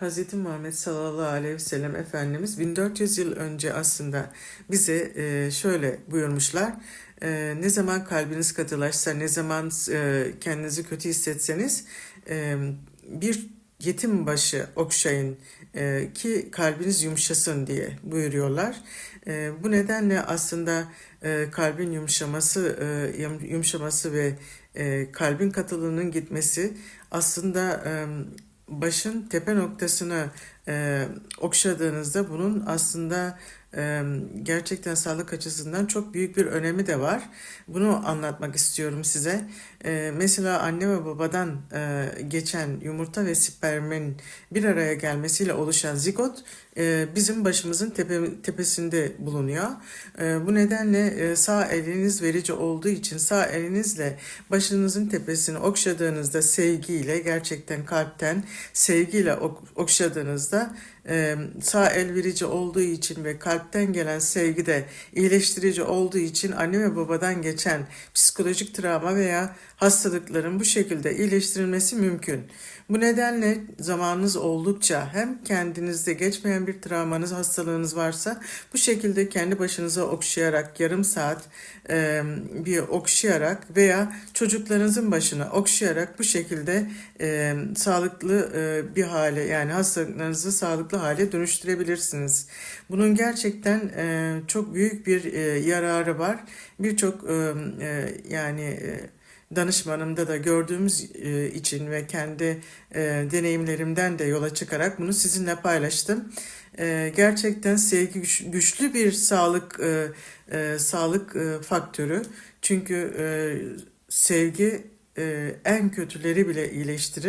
Hz. Muhammed sallallahu aleyhi ve sellem Efendimiz 1400 yıl önce aslında bize e, şöyle buyurmuşlar. E, ne zaman kalbiniz katılaşsa, ne zaman e, kendinizi kötü hissetseniz bir yetim başı okşayın ki kalbiniz yumuşasın diye buyuruyorlar. Bu nedenle aslında kalbin yumuşaması, yum- yumuşaması ve kalbin katılığının gitmesi aslında başın tepe noktasını e, okşadığınızda bunun aslında e, gerçekten sağlık açısından çok büyük bir önemi de var. Bunu anlatmak istiyorum size. E, mesela anne ve babadan e, geçen yumurta ve spermin bir araya gelmesiyle oluşan zigot e, bizim başımızın tepe, tepesinde bulunuyor. E, bu nedenle e, sağ eliniz verici olduğu için sağ elinizle başınızın tepesini okşadığınızda sevgiyle gerçekten kalpten sevgiyle ok- okşadığınızda vista e, sağ el verici olduğu için ve kalpten gelen sevgi de iyileştirici olduğu için anne ve babadan geçen psikolojik travma veya hastalıkların bu şekilde iyileştirilmesi mümkün. Bu nedenle zamanınız oldukça hem kendinizde geçmeyen bir travmanız, hastalığınız varsa bu şekilde kendi başınıza okşayarak yarım saat e, bir okşayarak veya çocuklarınızın başına okşayarak bu şekilde e, sağlıklı e, bir hale yani hastalıklarınızı sağlıklı hale dönüştürebilirsiniz. Bunun gerçekten e, çok büyük bir e, yararı var. Birçok e, e, yani e, danışmanımda da gördüğümüz e, için ve kendi e, deneyimlerimden de yola çıkarak bunu sizinle paylaştım. E, gerçekten sevgi güç- güçlü bir sağlık e, e, sağlık e, faktörü. Çünkü e, sevgi e, en kötüleri bile iyileştirir.